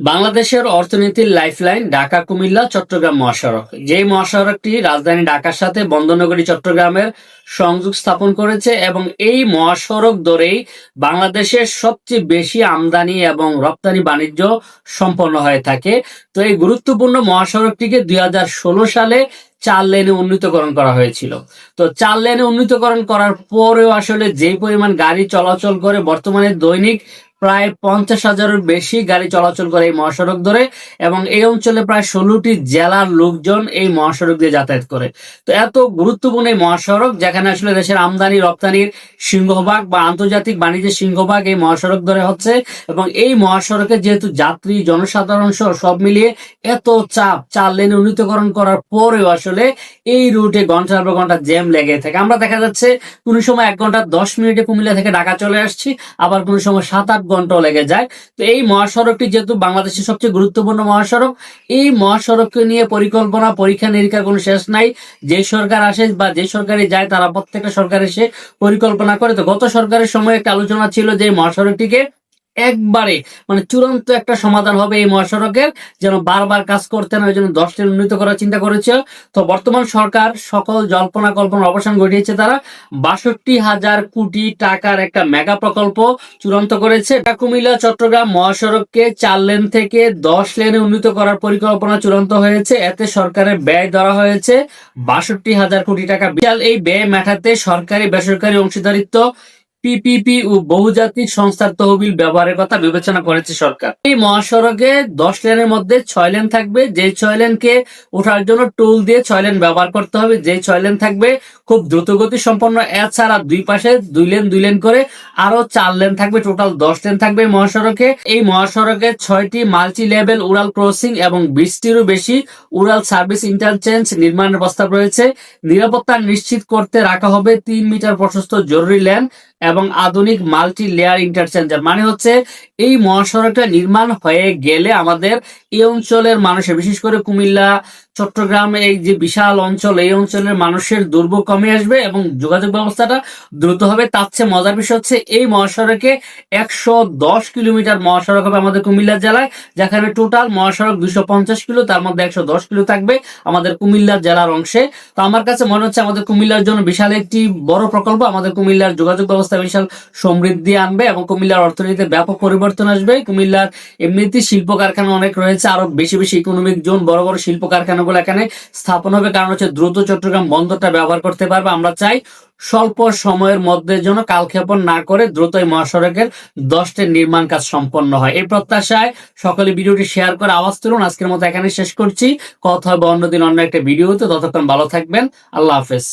বাংলাদেশের অর্থনীতির লাইফলাইন ঢাকা, কুমিল্লা, চট্টগ্রাম, মহাসড়ক। যেই মহাসড়কটি রাজধানী ঢাকার সাথে বন্দরনগরী, চট্টগ্রামের সংযোগ স্থাপন করেছে এবং এই মহাসড়ক ধরেই বাংলাদেশের সবচেয়ে বেশি আমদানি এবং রপ্তানি বাণিজ্য সম্পন্ন হয়ে থাকে। তো এই গুরুত্বপূর্ণ মহাসড়কটিকে দুই হাজার ষোলো সালে চার লেনে উন্নীতকরণ করা হয়েছিল। তো চার লেনে উন্নীতকরণ করার পরেও আসলে যে পরিমাণ গাড়ি চলাচল করে বর্তমানে দৈনিক প্রায় পঞ্চাশ হাজারের বেশি গাড়ি চলাচল করে এই মহাসড়ক ধরে এবং এই অঞ্চলে প্রায় ষোলোটি জেলার লোকজন এই মহাসড়ক দিয়ে যাতায়াত করে। তো এত গুরুত্বপূর্ণ এই মহাসড়ক, যেখানে আসলে দেশের আমদানি, রপ্তানির সিংহভাগ বা আন্তর্জাতিক বাণিজ্যের সিংহভাগ এই মহাসড়ক ধরে হচ্ছে এবং এই মহাসড়কে যেহেতু যাত্রী, জনসাধারণ সহ সব মিলিয়ে এত চাপ, চার লেনে উন্নীতকরণ করার পরেও আসলে এই রুটে ঘণ্টার পর ঘণ্টা জ্যাম লেগে থাকে। আমরা দেখা যাচ্ছে কোনো সময় এক ঘণ্টা দশ মিনিটে কুমিল্লা থেকে ঢাকা চলে আসছি, আবার কোনো সময় সাত আট ঘন্টাও লেগে যায়। তো এই মহাসড়কটি যেহেতু বাংলাদেশের সবচেয়ে গুরুত্বপূর্ণ মহাসড়ক, এই মহাসড়ককে নিয়ে পরিকল্পনা, পরীক্ষা নিরীক্ষা কোনো শেষ নাই। যে সরকার আসে বা যে সরকারে যায়, তারা প্রত্যেকটা সরকার এসে পরিকল্পনা করে। তো গত সরকারের সময় একটা আলোচনা ছিল যে মহাসড়কটিকে একবারে মানে চূড়ান্ত একটা সমাধান হবে এই মহাসড়কের। যেন বারবার কাজ করতে না ওই জন্য দশ লেন উন্নীত করার চিন্তা করেছে। তো বর্তমান সরকার সকল জল্পনা কল্পনার অবসান ঘটিয়েছে তারা। বাষট্টি হাজার কোটি টাকার একটা মেগা প্রকল্প চূড়ান্ত করেছে। কুমিল্লা, চট্টগ্রাম মহাসড়ককে চার লেন থেকে দশ লেনে উন্নীত করার পরিকল্পনা চূড়ান্ত হয়েছে। এতে সরকারের ব্যয় ধরা হয়েছে বাষট্টি হাজার কোটি টাকা। বিশাল এই ব্যয় মেটাতে সরকারি বেসরকারি অংশীদারিত্ব পিপিপি ও বহুজাতিক সংস্থার তহবিল ব্যবহারের কথা বিবেচনা করেছে সরকার। এই মহাসড়কে দশ লেনের মধ্যে ছয় লেন থাকবে। যে ছয় লেনকে ওঠার জন্য টোল দিয়ে ছয় লেন ব্যবহার করতে হবে। যে ছয় লেন থাকবে, খুব দ্রুতগতি সম্পন্ন। এছাড়া দুই পাশে দুই লেন দুই লেন করে আরও চার লেন থাকবে। টোটাল দশ লেন থাকবে মহাসড়কে। এই মহাসড়কে ছয়টি মাল্টি লেভেল উড়াল ক্রসিং এবং বিশটিরও বেশি উড়াল সার্ভিস ইন্টারচেঞ্জ নির্মাণের প্রস্তাব রয়েছে। নিরাপত্তা নিশ্চিত করতে রাখা হবে তিন মিটার প্রশস্ত জরুরি লেন। এবং আধুনিক মাল্টি লেয়ার ইন্টারচেঞ্জার মানে হচ্ছে এই মহাসড়কটা নির্মাণ হয়ে গেলে আমাদের এই অঞ্চলের মানুষের, বিশেষ করে কুমিল্লা চট্টগ্রাম এই যে বিশাল অঞ্চল, এই অঞ্চলের মানুষের দুর্ভোগ কমে আসবে এবং যোগাযোগ ব্যবস্থাটা দ্রুত হবে। তার চেয়ে মজার বিষয় হচ্ছে, এই মহাসড়কে একশো দশ কিলোমিটার মহাসড়ক হবে আমাদের কুমিল্লা জেলায় যেখানে টোটাল মহাসড়ক দুশো পঞ্চাশ কিলো, তার মধ্যে একশো দশ কিলো থাকবে আমাদের কুমিল্লা জেলার অংশে। তো আমার কাছে মনে হচ্ছে আমাদের কুমিল্লার জন্য বিশাল একটি বড় প্রকল্প, আমাদের কুমিল্লার যোগাযোগ ব্যবস্থা বিশাল সমৃদ্ধি আনবে এবং কুমিল্লার অর্থনীতিতে ব্যাপক পরিবর্তন আসবে। কুমিল্লার এমনিতেই শিল্প কারখানা অনেক রয়েছে, আরও বেশি বেশি ইকোনমিক জোন বড় বড় শিল্প কারখানাগুলো এখানে স্থাপন হবে। কারণ হচ্ছে দ্রুত চট্টগ্রাম বন্দরটা ব্যবহার করতে পারবে। আমরা চাই স্বল্প সময়ের মধ্যে যেন কালক্ষেপণ না করে দ্রুত এই মহাসড়কের দশটি নির্মাণ কাজ সম্পন্ন হয়। এই প্রত্যাশায় সকলে ভিডিওটি শেয়ার করে আওয়াজ তুলুন। আজকের মতো এখানে শেষ করছি। কথা হবে অন্যদিন অন্য একটা ভিডিওতে। ততক্ষণ ভালো থাকবেন। আল্লাহ হাফেজ।